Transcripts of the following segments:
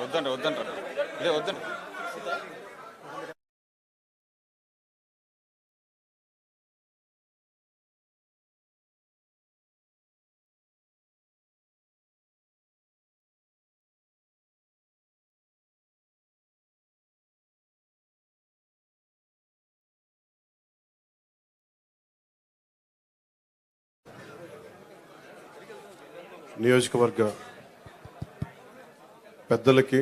వద్దండి వద్దంటారు. లే వద్దండి. నియోజకవర్గ పెద్దలకి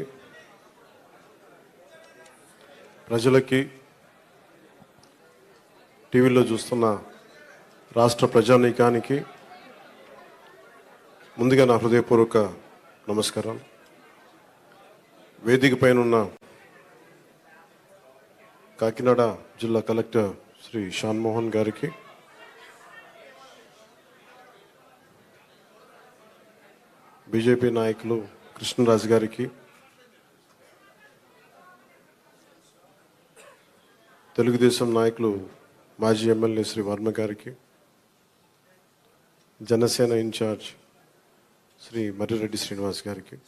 ప్రజలకి టీవీలో చూస్తున్న రాష్ట్ర ప్రజానీకానికి ముందుగా నా హృదయపూర్వక నమస్కారం వేదిక పైన ఉన్న కాకినాడ జిల్లా కలెక్టర్ శ్రీ షాన్మోహన్ గారికి బీజేపీ నాయకులు కృష్ణరాజు గారికి తెలుగుదేశం నాయకులు మాజీ ఎమ్మెల్యే శ్రీ వర్మ గారికి జనసేన ఇన్ఛార్జ్ శ్రీ మర్రిరెడ్డి శ్రీనివాస్ గారికి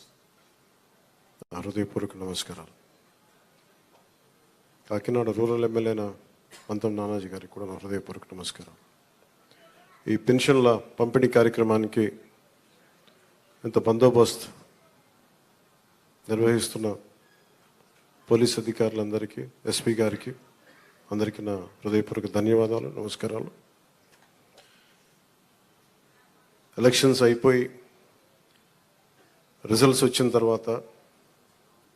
హృదయపూర్వక నమస్కారాలు. కాకినాడ రూరల్ ఎమ్మెల్యేన పంతం నానాజీ గారికి కూడా నా హృదయపూర్వక నమస్కారం ఈ పెన్షన్ల పంపిణీ కార్యక్రమానికి ఇంత బందోబస్తు నిర్వహిస్తున్న పోలీస్ అధికారులందరికీ ఎస్పీ గారికి అందరికీ నా హృదయపూర్వక ధన్యవాదాలు నమస్కారాలు. ఎలక్షన్స్ అయిపోయి రిజల్ట్స్ వచ్చిన తర్వాత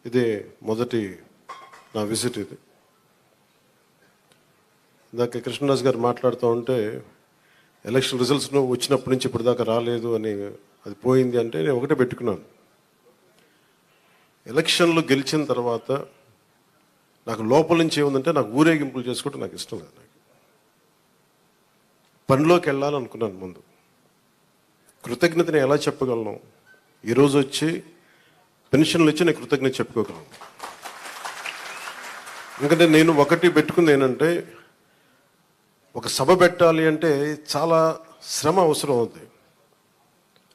ఇదే మొదటి నా విజిట్ ఇది. ఇందాక కృష్ణరాజు గారు మాట్లాడుతూ ఉంటే ఎలక్షన్ రిజల్ట్స్ వచ్చినప్పటి నుంచి ఇప్పటిదాకా రాలేదు అని అది పోయింది అంటే నేను ఒకటే పెట్టుకున్నాను. ఎలక్షన్లు గెలిచిన తర్వాత నాకు లోపల నుంచి ఏముందంటే నాకు ఊరేగింపులు చేసుకోవడం నాకు ఇష్టం లేదు నాకు. పనిలోకి వెళ్ళాలనుకున్నాను ముందు. కృతజ్ఞతని ఎలా చెప్పగలను? ఈరోజు వచ్చి పెన్షన్లు ఇచ్చి నేను కృతజ్ఞత చెప్పుకోగలను. ఎందుకంటే నేను ఒకటి పెట్టుకుంది ఏంటంటే ఒక సభ పెట్టాలి అంటే చాలా శ్రమ అవసరం అవుతుంది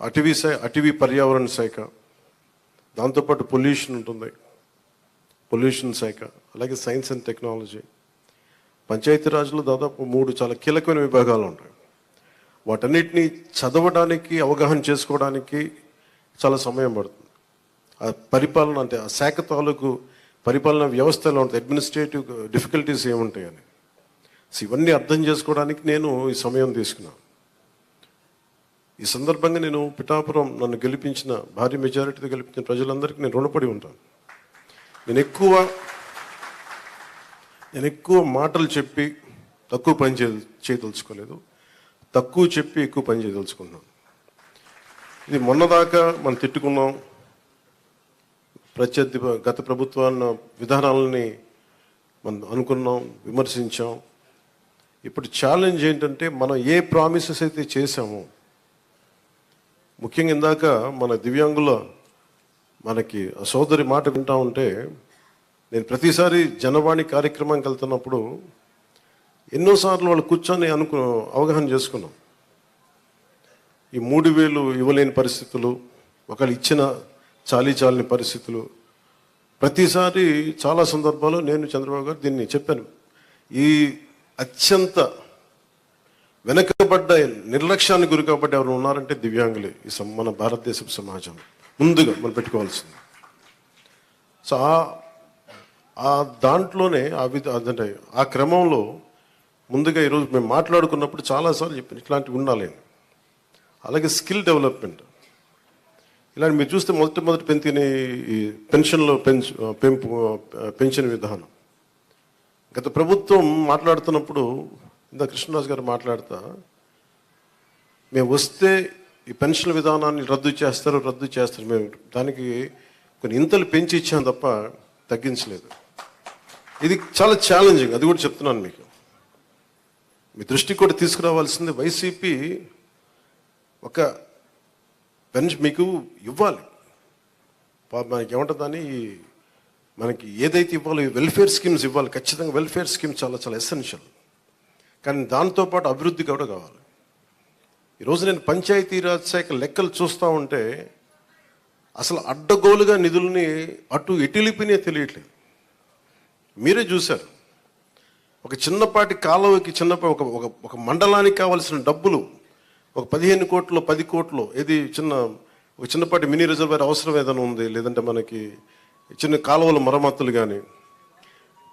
అటవీ శాఖ అటవీ పర్యావరణ శాఖ. దాంతోపాటు పొల్యూషన్ ఉంటుంది. పొల్యూషన్ శాఖ అలాగే సైన్స్ అండ్ టెక్నాలజీ. పంచాయతీరాజ్లో దాదాపు మూడు చాలా కీలకమైన విభాగాలు ఉంటాయి. వాటన్నిటిని చదవడానికి అవగాహన చేసుకోవడానికి చాలా సమయం పడుతుంది. ఆ పరిపాలన అంటే ఆ శాఖ తాలూకు పరిపాలన వ్యవస్థ ఎలా ఉంటుంది అడ్మినిస్ట్రేటివ్ డిఫికల్టీస్ ఏముంటాయని ఇవన్నీ అర్థం చేసుకోవడానికి నేను ఈ సమయం తీసుకున్నాను. ఈ సందర్భంగా నేను పిఠాపురం నన్ను గెలిపించిన భారీ మెజారిటీతో గెలిపించిన ప్రజలందరికీ నేను రుణపడి ఉంటాను. నేను ఎక్కువ నేను ఎక్కువ మాటలు చెప్పి తక్కువ పని చే చేయదలుచుకోలేదు. తక్కువ చెప్పి ఎక్కువ పని చేయదలుచుకున్నాను. ఇది మొన్నదాకా మనం తిట్టుకున్నాం. ప్రత్యర్థి గత ప్రభుత్వాన్ని విధానాలని మనం అనుకున్నాం విమర్శించాం. ఇప్పుడు ఛాలెంజ్ ఏంటంటే మనం ఏ ప్రామిసెస్ అయితే చేశామో ముఖ్యంగా ఇందాక మన దివ్యాంగుల మనకి ఆ సోదరి మాట వింటా ఉంటే నేను ప్రతిసారి జనవాణి కార్యక్రమానికి వెళ్తున్నప్పుడు ఎన్నోసార్లు వాళ్ళు కూర్చొని అనుకు అవగాహన చేసుకున్నాం. ఈ మూడు వేలు ఇవ్వలేని పరిస్థితులు ఒకళ్ళు ఇచ్చిన చాలీ చాలని పరిస్థితులు. ప్రతిసారి చాలా సందర్భాల్లో నేను చంద్రబాబు గారు దీన్ని చెప్పాను. ఈ అత్యంత వెనకబడ్డ నిర్లక్ష్యానికి గురి కాబట్టి ఎవరు ఉన్నారంటే దివ్యాంగులే ఈ మన భారతదేశపు సమాజం. ముందుగా మనం పెట్టుకోవాల్సింది. సో ఆ- ఆ దాంట్లోనే ఆ అదంటే ఆ క్రమంలో ముందుగా ఈరోజు మేము మాట్లాడుకున్నప్పుడు చాలాసార్లు చెప్పాను ఇట్లాంటివి ఉండాలి అలాగే స్కిల్ డెవలప్మెంట్. ఇలాంటి మీరు చూస్తే మొదటి మొదటి పెంచిన ఈ పెన్షన్లో పెంచు పెంపు పెన్షన్ విధానం. గత ప్రభుత్వం మాట్లాడుతున్నప్పుడు ఇందా కృష్ణరాజు గారు మాట్లాడతా. మేము వస్తే ఈ పెన్షన్ విధానాన్ని రద్దు చేస్తారు రద్దు చేస్తారు. మేము దానికి కొన్ని ఇంతలు పెంచి ఇచ్చాం తప్ప తగ్గించలేదు. ఇది చాలా ఛాలెంజింగ్ అది కూడా చెప్తున్నాను మీకు. మీ దృష్టికి కూడా తీసుకురావాల్సింది వైసీపీ ఒక పెన్షన్ మీకు ఇవ్వాలి. మనకి ఏమంటుందని మనకి ఏదైతే ఇవ్వాలో వెల్ఫేర్ స్కీమ్స్ ఇవ్వాలి. ఖచ్చితంగా వెల్ఫేర్ స్కీమ్స్ చాలా చాలా ఎసెన్షియల్ కానీ దాంతోపాటు అభివృద్ధి కూడా కావాలి. ఈరోజు నేను పంచాయతీరాజ్ శాఖ లెక్కలు చూస్తూ ఉంటే అసలు అడ్డగోలుగా నిధుల్ని అటు ఎటిలిపినే తెలియట్లేదు. మీరే చూశారు. ఒక చిన్నపాటి కాలువకి చిన్నపాటి ఒక ఒక ఒక మండలానికి కావాల్సిన డబ్బులు ఒక పదిహేను కోట్లు పది కోట్లు ఏది చిన్న ఒక చిన్నపాటి మినీ రిజర్వేర్ అవసరం ఏదైనా ఉంది లేదంటే మనకి చిన్న కాలువల మరమ్మతులు కానీ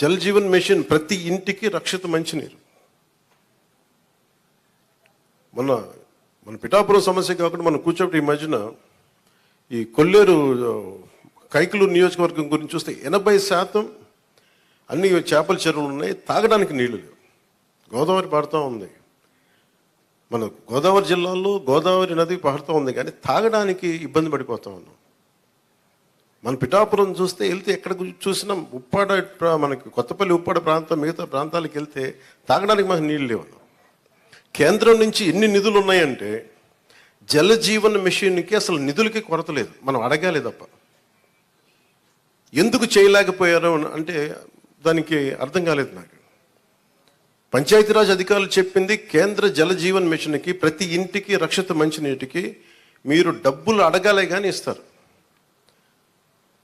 జల్ జీవన్ మిషన్ ప్రతి ఇంటికి రక్షిత మంచినీరు. మన మన పిఠాపురం సమస్య కాకుండా మనం కూర్చోబెట్టి ఈ మధ్యన ఈ కొల్లేరు కైకలూరు నియోజకవర్గం గురించి చూస్తే ఎనభై శాతం అన్ని చేపల చెరువులు ఉన్నాయి తాగడానికి నీళ్ళు లేవు. గోదావరి పారుతూ ఉంది. మన గోదావరి జిల్లాలో గోదావరి నది పారుతూ ఉంది కానీ తాగడానికి ఇబ్బంది పడిపోతా ఉన్నాం. మన పిఠాపురం చూస్తే వెళ్తే ఎక్కడ చూసినా ఉప్పాడ మనకి కొత్తపల్లి ఉప్పాడ ప్రాంతం మిగతా ప్రాంతాలకు వెళ్తే తాగడానికి మాకు నీళ్ళు లేవు. కేంద్రం నుంచి ఎన్ని నిధులు ఉన్నాయంటే జల జీవన మిషన్కి అసలు నిధులకి కొరత లేదు. మనం అడగాలి తప్ప. ఎందుకు చేయలేకపోయారు అంటే దానికి అర్థం కాలేదు నాకు. పంచాయతీరాజ్ అధికారులు చెప్పింది కేంద్ర జల జీవన్ మిషన్కి ప్రతి ఇంటికి రక్షిత మంచినీటికి మీరు డబ్బులు అడగాలే కానీ ఇస్తారు.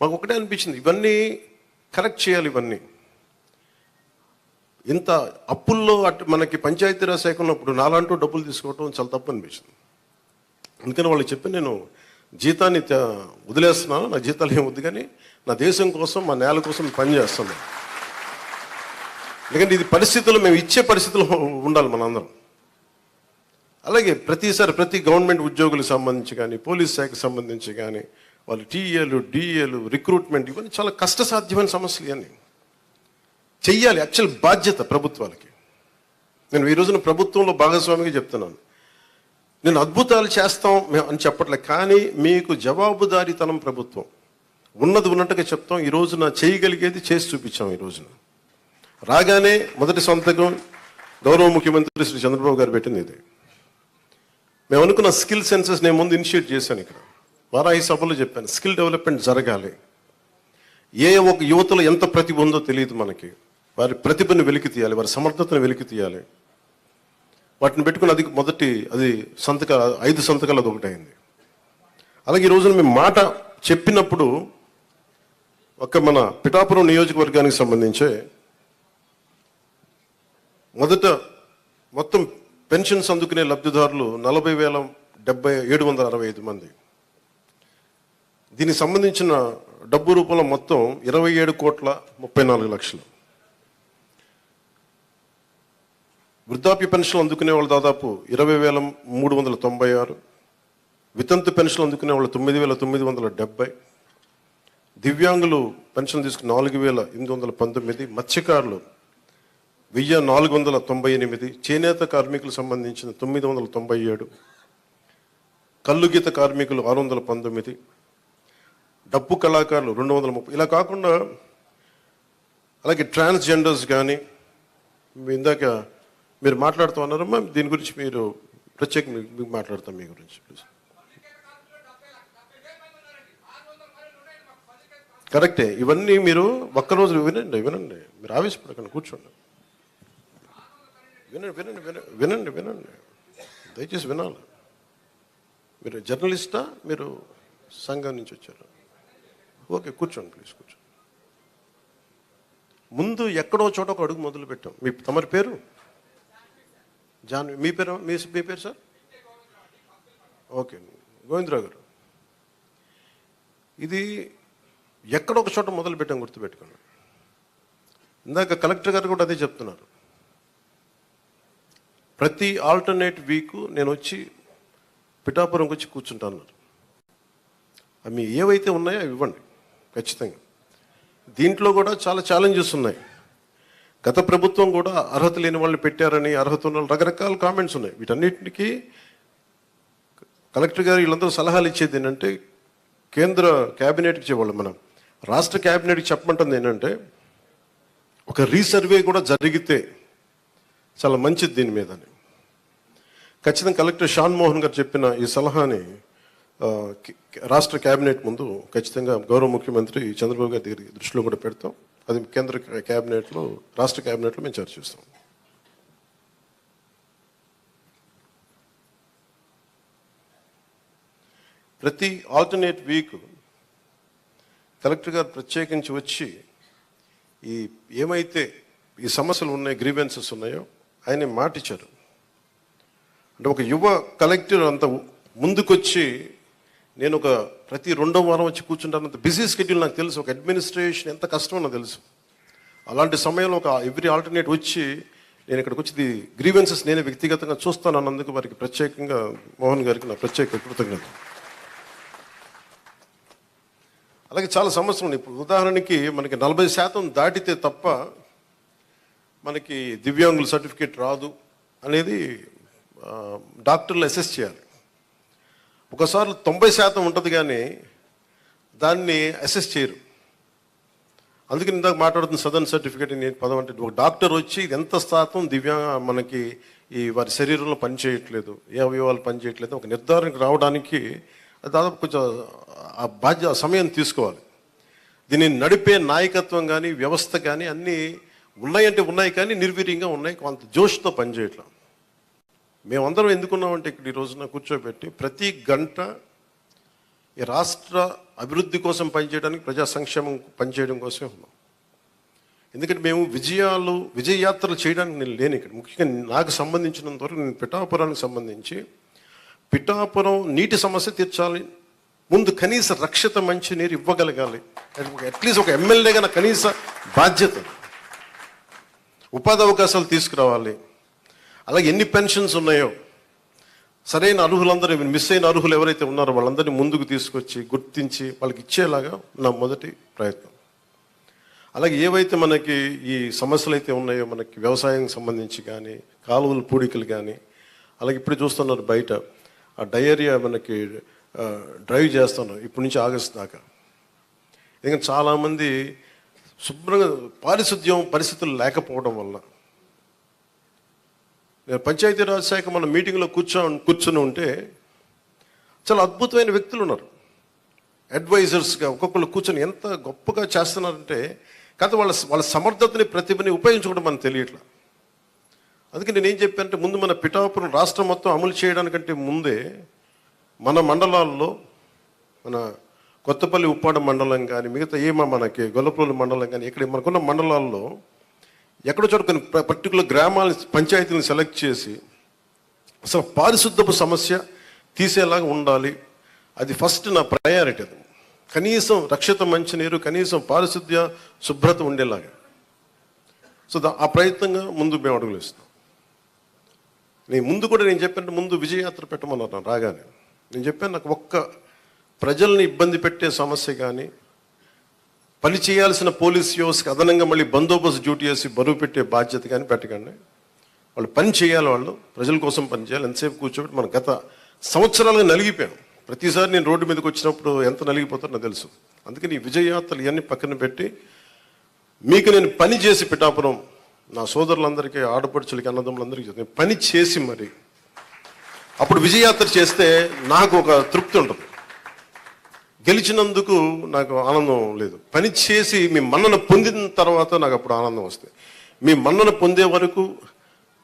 మాకు ఒకటే అనిపించింది. ఇవన్నీ కరెక్ట్ చేయాలి ఇవన్నీ. ఇంత అప్పుల్లో అటు మనకి పంచాయతీరాజ్ శాఖ ఉన్నప్పుడు నాలంటూ డబ్బులు తీసుకోవటం చాలా తప్పు అనిపించింది. అందుకని వాళ్ళు చెప్పి నేను జీతాన్ని వదిలేస్తున్నాను. నా జీతాలు ఏం వద్దు కానీ నా దేశం కోసం మా నేల కోసం పని ఎందుకంటే ఇది పరిస్థితులు మేము ఇచ్చే పరిస్థితులు ఉండాలి మనందరం. అలాగే ప్రతిసారి ప్రతి గవర్నమెంట్ ఉద్యోగులకు సంబంధించి కానీ పోలీస్ శాఖకు సంబంధించి కానీ వాళ్ళు టీఏలు డిఏలు రిక్రూట్మెంట్ ఇవన్నీ చాలా కష్టసాధ్యమైన సమస్యలు ఇవన్నీ. చెయ్యాలి యాక్చువల్ బాధ్యత ప్రభుత్వాలకి. నేను ఈ రోజున ప్రభుత్వంలో భాగస్వామిగా చెప్తున్నాను. నేను అద్భుతాలు చేస్తాం మేము అని చెప్పట్లే కానీ మీకు జవాబుదారీతనం ప్రభుత్వం. ఉన్నది ఉన్నట్టుగా చెప్తాం ఈ రోజున చేయగలిగేది చేసి చూపించాం ఈ రోజున. రాగానే మొదటి సంతకం గౌరవ ముఖ్యమంత్రి శ్రీ చంద్రబాబు గారు పెట్టింది ఇది. మేము అనుకున్న స్కిల్ సెన్సెస్ నేను ముందు ఇనిషియేట్ చేశాను ఇక్కడ. వారాహి సభలో చెప్పాను స్కిల్ డెవలప్మెంట్ జరగాలి. ఏ ఒక యువతలో ఎంత ప్రతిభ ఉందో తెలియదు మనకి. వారి ప్రతిభను వెలికి తీయాలి వారి సమర్థతను వెలికి తీయాలి. వాటిని పెట్టుకుని అది మొదటి అది సంతక ఐదు సంతకాలు అది ఒకటైంది అలాగే ఈ రోజున మేము మాట చెప్పినప్పుడు ఒక మన పిఠాపురం నియోజకవర్గానికి సంబంధించే మొదట మొత్తం పెన్షన్స్ అందుకునే లబ్ధిదారులు నలభై వేల డెబ్బై ఏడు వందల అరవై ఐదు మంది. దీనికి సంబంధించిన డబ్బు రూపంలో మొత్తం ఇరవై ఏడు కోట్ల ముప్పై నాలుగు లక్షలు. వృద్ధాప్య పెన్షన్లు అందుకునే వాళ్ళు దాదాపు ఇరవై వేల మూడు వందల తొంభై ఆరు. వితంతు పెన్షన్లు అందుకునే వాళ్ళు తొమ్మిది వేల తొమ్మిది వందల డెబ్బై దివ్యాంగులు పెన్షన్ తీసుకుని నాలుగు వేల ఎనిమిది వందల పంతొమ్మిది. మత్స్యకారులు వెయ్యి నాలుగు వందల తొంభై ఎనిమిది. చేనేత కార్మికులకు సంబంధించిన తొమ్మిది వందల తొంభై ఏడు. కల్లుగీత కార్మికులు ఆరు వందల పంతొమ్మిది. డప్పు కళాకారులు రెండు వందల ముప్పై ఇలా కాకుండా అలాగే ట్రాన్స్జెండర్స్ కానీ మీ ఇందాక మీరు మాట్లాడుతూ ఉన్నారమ్మా దీని గురించి మీరు ప్రత్యేక మీకు మాట్లాడతాం మీ గురించి ప్లీజ్ కరెక్టే. ఇవన్నీ మీరు ఒక్కరోజు వినండి వినండి. మీరు ఆవేశపడకండి కూర్చోండి. వినండి వినండి వినండి వినండి వినండి. దయచేసి వినాలి. మీరు జర్నలిస్టా? మీరు సంఘం నుంచి వచ్చారు? ఓకే కూర్చోండి ప్లీజ్ కూర్చోండి. ముందు ఎక్కడో చోట ఒక అడుగు మొదలు పెట్టాం. మీ తమరి పేరు? జాన్ మీ పేరు మీ మీ పేరు సార్? ఓకే గోవిందరావు గారు. ఇది ఎక్కడ ఒక చోట మొదలు పెట్టాం గుర్తుపెట్టుకోండి. ఇందాక కలెక్టర్ గారు కూడా అదే చెప్తున్నారు. ప్రతి ఆల్టర్నేట్ వీక్ నేను వచ్చి పిఠాపురంకి వచ్చి కూర్చుంటాను అవి ఏవైతే ఉన్నాయో అవి ఇవ్వండి. ఖచ్చితంగా. దీంట్లో కూడా చాలా ఛాలెంజెస్ ఉన్నాయి. గత ప్రభుత్వం కూడా అర్హత లేని వాళ్ళని పెట్టారని అర్హత ఉన్న రకరకాల కామెంట్స్ ఉన్నాయి. వీటన్నిటికీ కలెక్టర్ గారు వీళ్ళందరూ సలహాలు ఇచ్చేది ఏంటంటే కేంద్ర క్యాబినెట్కి చెప్పాలి మనం. రాష్ట్ర క్యాబినెట్కి చెప్పమంటుంది ఏంటంటే ఒక రీసర్వే కూడా జరిగితే చాలా మంచిది దీని మీదని ఖచ్చితంగా కలెక్టర్ షాన్ మోహన్ గారు చెప్పిన ఈ సలహాని రాష్ట్ర కేబినెట్ ముందు ఖచ్చితంగా గౌరవ ముఖ్యమంత్రి చంద్రబాబు గారి దగ్గర దృష్టిలో కూడా పెడతాం. అది కేంద్ర కేబినెట్లో రాష్ట్ర కేబినెట్లో మేము చర్చిస్తాం ప్రతి ఆల్టర్నేట్ వీక్ కలెక్టర్ గారు ప్రత్యేకించి వచ్చి ఈ ఏమైతే ఈ సమస్యలు ఉన్నాయి గ్రీవెన్సెస్ ఉన్నాయో ఆయన మాట ఇచ్చారు అంటే ఒక యువ కలెక్టర్ అంత ముందుకొచ్చి నేను ఒక ప్రతి రెండో వారం వచ్చి కూర్చుంటానంత బిజీ స్కెడ్యూల్ నాకు తెలుసు. ఒక అడ్మినిస్ట్రేషన్ ఎంత కష్టమో నాకు తెలుసు. అలాంటి సమయంలో ఒక ఎవ్రీ ఆల్టర్నేట్ వచ్చి నేను ఇక్కడికి వచ్చి గ్రీవెన్సెస్ నేను వ్యక్తిగతంగా చూస్తాను అన్నందుకు వారికి ప్రత్యేకంగా మోహన్ గారికి నా ప్రత్యేక కృతజ్ఞత అలాగే చాలా సమస్యలు ఉన్నాయి ఇప్పుడు ఉదాహరణకి మనకి నలభై శాతం దాటితే తప్ప మనకి దివ్యాంగుల సర్టిఫికేట్ రాదు అనేది డాక్టర్లు అసెస్ చేయాలి. ఒకసారి తొంభై శాతం ఉంటుంది కానీ దాన్ని అసెస్ చేయరు. అందుకని ఇందాక మాట్లాడుతున్న సదన్ సర్టిఫికేట్ నేను పదం అంటే ఒక డాక్టర్ వచ్చి ఇది ఎంత శాతం దివ్యాంగ మనకి ఈ వారి శరీరంలో పనిచేయట్లేదు ఏ అవయవాలు పనిచేయట్లేదు ఒక నిర్ధారణకు రావడానికి దాదాపు కొంచెం ఆ బాధ్య సమయం తీసుకోవాలి. దీన్ని నడిపే నాయకత్వం కానీ వ్యవస్థ కానీ అన్నీ ఉన్నాయంటే ఉన్నాయి కానీ నిర్వీర్యంగా ఉన్నాయి. కొంత జోష్తో పనిచేయట్లేదు మేమందరం ఎందుకున్నామంటే ఇక్కడ ఈ రోజున కూర్చోబెట్టి ప్రతి గంట ఈ రాష్ట్ర అభివృద్ధి కోసం పనిచేయడానికి ప్రజా సంక్షేమం పనిచేయడం కోసమే ఉన్నాం. ఎందుకంటే మేము విజయాలు విజయయాత్రలు చేయడానికి నేను లేను ఇక్కడ. ముఖ్యంగా నాకు సంబంధించినంత వరకు నేను పిఠాపురానికి సంబంధించి పిఠాపురం నీటి సమస్య తీర్చాలి ముందు కనీస రక్షిత మంచి నీరు ఇవ్వగలగాలి. అట్లీస్ట్ ఒక ఎమ్మెల్యేగా నా కనీస బాధ్యత. ఉపాధి అవకాశాలు తీసుకురావాలి. అలాగే ఎన్ని పెన్షన్స్ ఉన్నాయో సరైన అర్హులందరూ మిస్ అయిన అర్హులు ఎవరైతే ఉన్నారో వాళ్ళందరినీ ముందుకు తీసుకొచ్చి గుర్తించి వాళ్ళకి ఇచ్చేలాగా నా మొదటి ప్రయత్నం. అలాగే ఏవైతే మనకి ఈ సమస్యలు అయితే ఉన్నాయో మనకి వ్యవసాయం సంబంధించి కానీ కాలువలు పూడికలు కానీ అలాగే ఇప్పుడు చూస్తున్నారు బయట ఆ డయేరియా మనకి డ్రైవ్ చేస్తాను ఇప్పటి నుంచి ఆగస్ట్ దాకా. ఎందుకంటే చాలామంది శుభ్రంగా పారిశుద్ధ్యం పరిస్థితులు లేకపోవడం వల్ల నేను పంచాయతీరాజ్ శాఖ మన మీటింగ్లో కూర్చో కూర్చొని ఉంటే చాలా అద్భుతమైన వ్యక్తులు ఉన్నారు. అడ్వైజర్స్గా ఒక్కొక్కరు కూర్చొని ఎంత గొప్పగా చేస్తున్నారంటే కాదు వాళ్ళ వాళ్ళ సమర్థతని ప్రతిభని ఉపయోగించుకోవడం మనకు తెలియట్లా. అందుకే నేను ఏం చెప్పానంటే ముందు మన పిఠాపురం రాష్ట్రం మొత్తం అమలు చేయడానికంటే ముందే మన మండలాల్లో మన కొత్తపల్లి ఉప్పాడ మండలం కానీ మిగతా ఏమో మనకి గొల్లపల్లి మండలం కానీ ఇక్కడ మనకున్న మండలాల్లో ఎక్కడో చోట కొన్ని పర్టికులర్ గ్రామాలని పంచాయతీలను సెలెక్ట్ చేసి అసలు పారిశుద్ధపు సమస్య తీసేలాగా ఉండాలి. అది ఫస్ట్ నా ప్రయారిటీ అది. కనీసం రక్షిత మంచినీరు కనీసం పారిశుద్ధ్య శుభ్రత ఉండేలాగా. సో దా- ఆ ప్రయత్నంగా ముందు మేము అడుగులు ఇస్తాం నేను ముందు కూడా నేను చెప్పాను ముందు విజయయాత్ర పెట్టమన్నారు రాగానే. నేను చెప్పాను నాకు ఒక్క ప్రజల్ని ఇబ్బంది పెట్టే సమస్య కానీ పని చేయాల్సిన పోలీస్ యోస్కి అదనంగా మళ్ళీ బందోబస్తు డ్యూటీ చేసి బరువు పెట్టే బాధ్యత కానీ పెట్టకండి. వాళ్ళు పని చేయాలి వాళ్ళు ప్రజల కోసం పని చేయాలి ఎంతసేపు కూర్చోబెట్టి మనం గత సంవత్సరాలుగా నలిగిపోయాం. ప్రతిసారి నేను రోడ్డు మీదకి వచ్చినప్పుడు ఎంత నలిగిపోతారో నాకు తెలుసు. అందుకని ఈ విజయయాత్రలు ఇవన్నీ పక్కన పెట్టి మీకు నేను పని చేసి పిఠాపురం నా సోదరులందరికీ ఆడపడుచులకి అన్నదమ్ములందరికీ చెప్తాను. పని చేసి మరి అప్పుడు విజయయాత్ర చేస్తే నాకు ఒక తృప్తి ఉంటుంది. గెలిచినందుకు నాకు ఆనందం లేదు. పని చేసి మీ మన్నన పొందిన తర్వాత నాకు అప్పుడు ఆనందం వస్తుంది. మీ మన్నన పొందే వరకు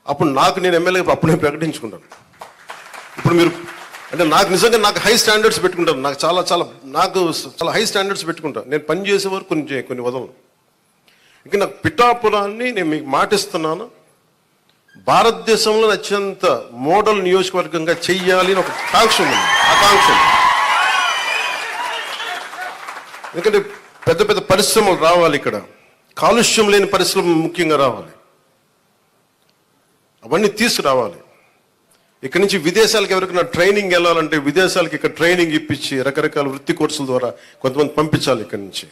అప్పుడు నాకు నేను ఎమ్మెల్యే అప్పుడే ప్రకటించుకుంటాను. ఇప్పుడు మీరు అంటే నాకు నిజంగా నాకు హై స్టాండర్డ్స్ పెట్టుకుంటాను. నాకు చాలా చాలా నాకు చాలా హై స్టాండర్డ్స్ పెట్టుకుంటాను. నేను పని చేసే వరకు కొన్ని కొన్ని వదలను. ఇంకా నాకు పిఠాపురాన్ని నేను మీకు మాటిస్తున్నాను. భారతదేశంలో అత్యంత మోడల్ నియోజకవర్గంగా చెయ్యాలి అని ఒక కాంక్ష ఉంది. ఆకాంక్ష ఉంది. ఎందుకంటే పెద్ద పెద్ద పరిశ్రమలు రావాలి ఇక్కడ. కాలుష్యం లేని పరిశ్రమ ముఖ్యంగా రావాలి. అవన్నీ తీసుకురావాలి. ఇక్కడి నుంచి విదేశాలకు ఎవరికైనా ట్రైనింగ్ వెళ్ళాలంటే విదేశాలకు ఇక్కడ ట్రైనింగ్ ఇప్పించి రకరకాల వృత్తి కోర్సుల ద్వారా కొంతమంది పంపించాలి ఇక్కడి నుంచి.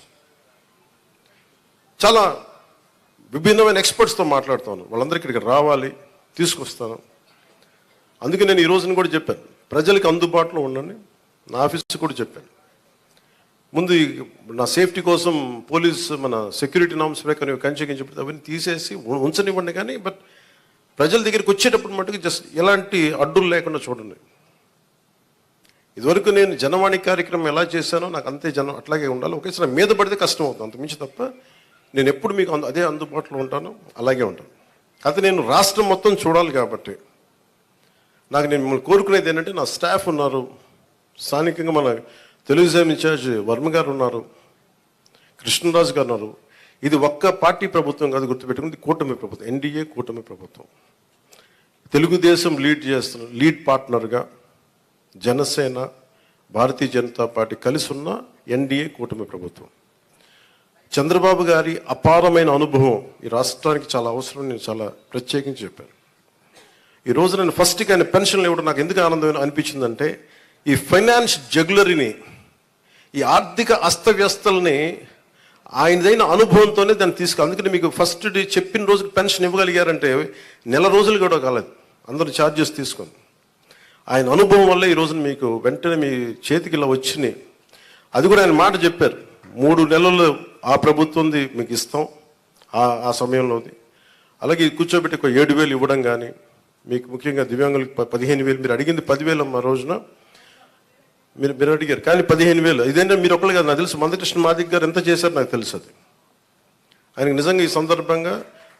చాలా విభిన్నమైన ఎక్స్పర్ట్స్తో మాట్లాడుతాను. వాళ్ళందరికీ ఇక్కడికి రావాలి తీసుకొస్తాను. అందుకే నేను ఈ రోజున కూడా చెప్పాను. ప్రజలకు అందుబాటులో ఉండండి. నా ఆఫీస్ కూడా చెప్పాను. ముందు నా సేఫ్టీ కోసం పోలీస్ మన సెక్యూరిటీ నామ్స్ ప్రకారం కంచె చెప్పి అవన్నీ తీసేసి ఉంచనివ్వండి కానీ బట్ ప్రజల దగ్గరికి వచ్చేటప్పుడు మటుకు జస్ట్ ఎలాంటి అడ్డులు లేకుండా చూడండి. ఇదివరకు నేను జనవాణి కార్యక్రమం ఎలా చేశానో నాకు అంతే జనం అట్లాగే ఉండాలి. ఒకేసారి మీద పడితే కష్టం అవుతుంది. అంత మించి తప్ప నేను ఎప్పుడు మీకు అందు- అదే అందుబాటులో ఉంటాను అలాగే ఉంటాను. అది నేను రాష్ట్రం మొత్తం చూడాలి కాబట్టి నాకు నేను మిమ్మల్ని కోరుకునేది ఏంటంటే నా స్టాఫ్ ఉన్నారు. స్థానికంగా మన తెలుగుదేశం ఇన్ఛార్జ్ వర్మ గారు ఉన్నారు కృష్ణరాజు గారు ఉన్నారు. ఇది ఒక్క పార్టీ ప్రభుత్వం కాదు గుర్తుపెట్టుకుంది కూటమి ప్రభుత్వం ఎన్డీఏ కూటమి ప్రభుత్వం. తెలుగుదేశం లీడ్ చేస్తున్న లీడ్ పార్ట్నర్గా జనసేన భారతీయ జనతా పార్టీ కలిసి ఉన్న ఎన్డీఏ కూటమి ప్రభుత్వం. చంద్రబాబు గారి అపారమైన అనుభవం ఈ రాష్ట్రానికి చాలా అవసరం నేను చాలా ప్రత్యేకించి చెప్పాను. ఈ నేను ఫస్ట్కి ఆయన పెన్షన్లు ఇవ్వడం నాకు ఎందుకు ఆనందం అనిపించిందంటే ఈ ఫైనాన్స్ జగ్లరీని ఈ ఆర్థిక అస్తవ్యస్తల్ని ఆయనదైన అనుభవంతోనే దాన్ని తీసుకు అందుకని మీకు ఫస్ట్ డే చెప్పిన రోజుకి పెన్షన్ ఇవ్వగలిగారంటే నెల రోజులు కూడా కాలేదు. అందరూ ఛార్జెస్ తీసుకొని. ఆయన అనుభవం వల్ల ఈ రోజున మీకు వెంటనే మీ చేతికి ఇలా వచ్చినాయి. అది కూడా ఆయన మాట చెప్పారు. మూడు నెలలు ఆ ప్రభుత్వంది మీకు ఇస్తాం ఆ ఆ సమయంలోది. అలాగే కూర్చోబెట్టి ఒక ఏడు వేలు ఇవ్వడం కానీ మీకు ముఖ్యంగా దివ్యాంగులకు పదిహేను వేలు మీరు అడిగింది పదివేలు ఆ రోజున. మీరు మీరు అడిగారు. కానీ పదిహేను వేలు. ఇదేంటే మీరు ఒకళ్ళు కాదు నాకు తెలుసు. మందకృష్ణ మాదిక్ గారు ఎంత చేశారు నాకు తెలుసు అది. ఆయనకు నిజంగా ఈ సందర్భంగా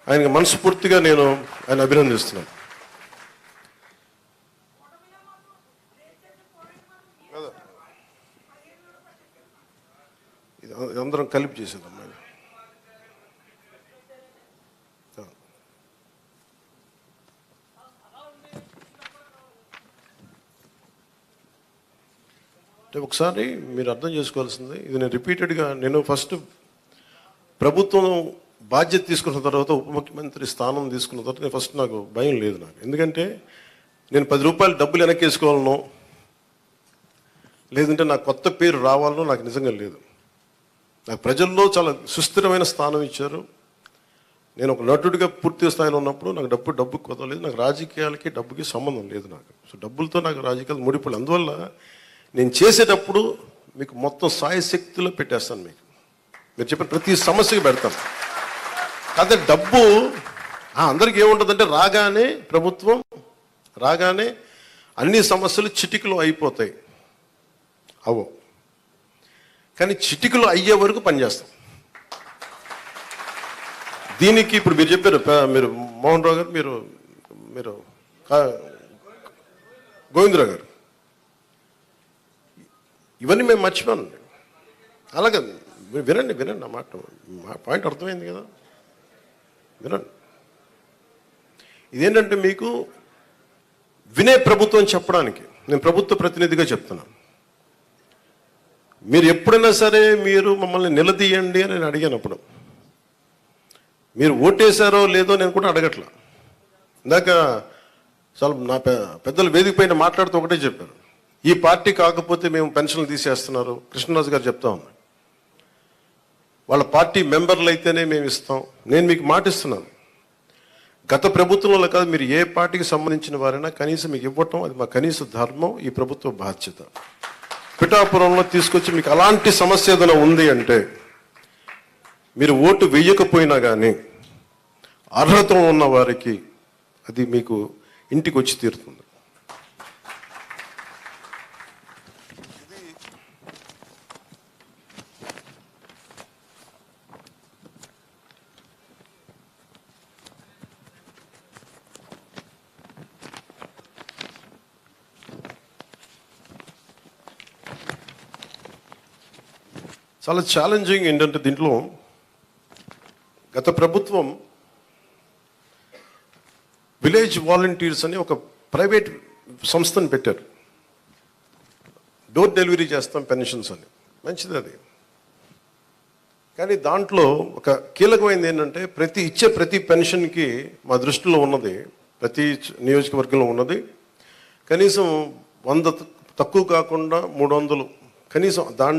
ఆయనకి మనస్ఫూర్తిగా నేను ఆయన అభినందిస్తున్నాను. అందరం కలిపి చేసేద్దాం. అంటే ఒకసారి మీరు అర్థం చేసుకోవాల్సింది ఇది నేను రిపీటెడ్గా నేను ఫస్ట్ ప్రభుత్వం బాధ్యత తీసుకున్న తర్వాత ఉప ముఖ్యమంత్రి స్థానం తీసుకున్న తర్వాత నేను ఫస్ట్ నాకు భయం లేదు నాకు. ఎందుకంటే నేను పది రూపాయలు డబ్బులు వెనక్కేసుకోవాలనో లేదంటే నాకు కొత్త పేరు రావాలనో నాకు నిజంగా లేదు. నాకు ప్రజల్లో చాలా సుస్థిరమైన స్థానం ఇచ్చారు. నేను ఒక నటుడిగా పూర్తి స్థాయిలో ఉన్నప్పుడు నాకు డబ్బు డబ్బు కుదరలేదు. నాకు రాజకీయాలకి డబ్బుకి సంబంధం లేదు నాకు. సో డబ్బులతో నాకు రాజకీయాలు ముడిపడి అందువల్ల నేను చేసేటప్పుడు మీకు మొత్తం సాయ శక్తిలో పెట్టేస్తాను మీకు. మీరు చెప్పిన ప్రతి సమస్యకి పెడతాను. కాకపోతే డబ్బు అందరికి అందరికీ ఏముంటుందంటే రాగానే ప్రభుత్వం రాగానే అన్ని సమస్యలు చిటికలో అయిపోతాయి. అవు. కానీ చిటికలో అయ్యే వరకు పనిచేస్తాం. దీనికి ఇప్పుడు మీరు చెప్పారు మీరు మోహన్ రావు గారు మీరు మీరు కా- గోవిందరావు గారు. ఇవన్నీ మేము మర్చిపోను అలాగే వినండి వినండి మాట. మా పాయింట్ అర్థమైంది కదా? వినండి. ఇదేంటంటే మీకు వినే ప్రభుత్వం చెప్పడానికి నేను ప్రభుత్వ ప్రతినిధిగా చెప్తున్నాను. మీరు ఎప్పుడైనా సరే మీరు మమ్మల్ని నిలదీయండి అని నేను అడిగినప్పుడు మీరు ఓటేశారో లేదో నేను కూడా అడగట్లా. ఇందాక చాలా నా పెద్దలు వేదిక పైన మాట్లాడుతూ ఒకటే చెప్పారు. ఈ పార్టీ కాకపోతే మేము పెన్షన్లు తీసేస్తున్నారు. కృష్ణరాజు గారు చెప్తా ఉన్నాం. వాళ్ళ పార్టీ మెంబర్లు అయితేనే మేము ఇస్తాం. నేను మీకు మాటిస్తున్నాను గత ప్రభుత్వంలో కాదు మీరు ఏ పార్టీకి సంబంధించిన వారైనా కనీసం మీకు ఇవ్వటం అది మా కనీస ధర్మం ఈ ప్రభుత్వ బాధ్యత. పిఠాపురంలో తీసుకొచ్చి మీకు అలాంటి సమస్య ఏదైనా ఉంది అంటే మీరు ఓటు వేయకపోయినా కానీ అర్హత ఉన్న వారికి అది మీకు ఇంటికి వచ్చి తీరుతుంది. చాలా ఛాలెంజింగ్ ఏంటంటే దీంట్లో గత ప్రభుత్వం విలేజ్ వాలంటీర్స్ అని ఒక ప్రైవేట్ సంస్థను పెట్టారు. డోర్ డెలివరీ చేస్తాం పెన్షన్స్ అని. మంచిది అది. కానీ దాంట్లో ఒక కీలకమైనది ఏంటంటే ప్రతి ఇచ్చే ప్రతి పెన్షన్కి మా దృష్టిలో ఉన్నది ప్రతి నియోజకవర్గంలో ఉన్నది కనీసం వంద తక్కువ కాకుండా మూడు వందలు కనీసం దాంట్లో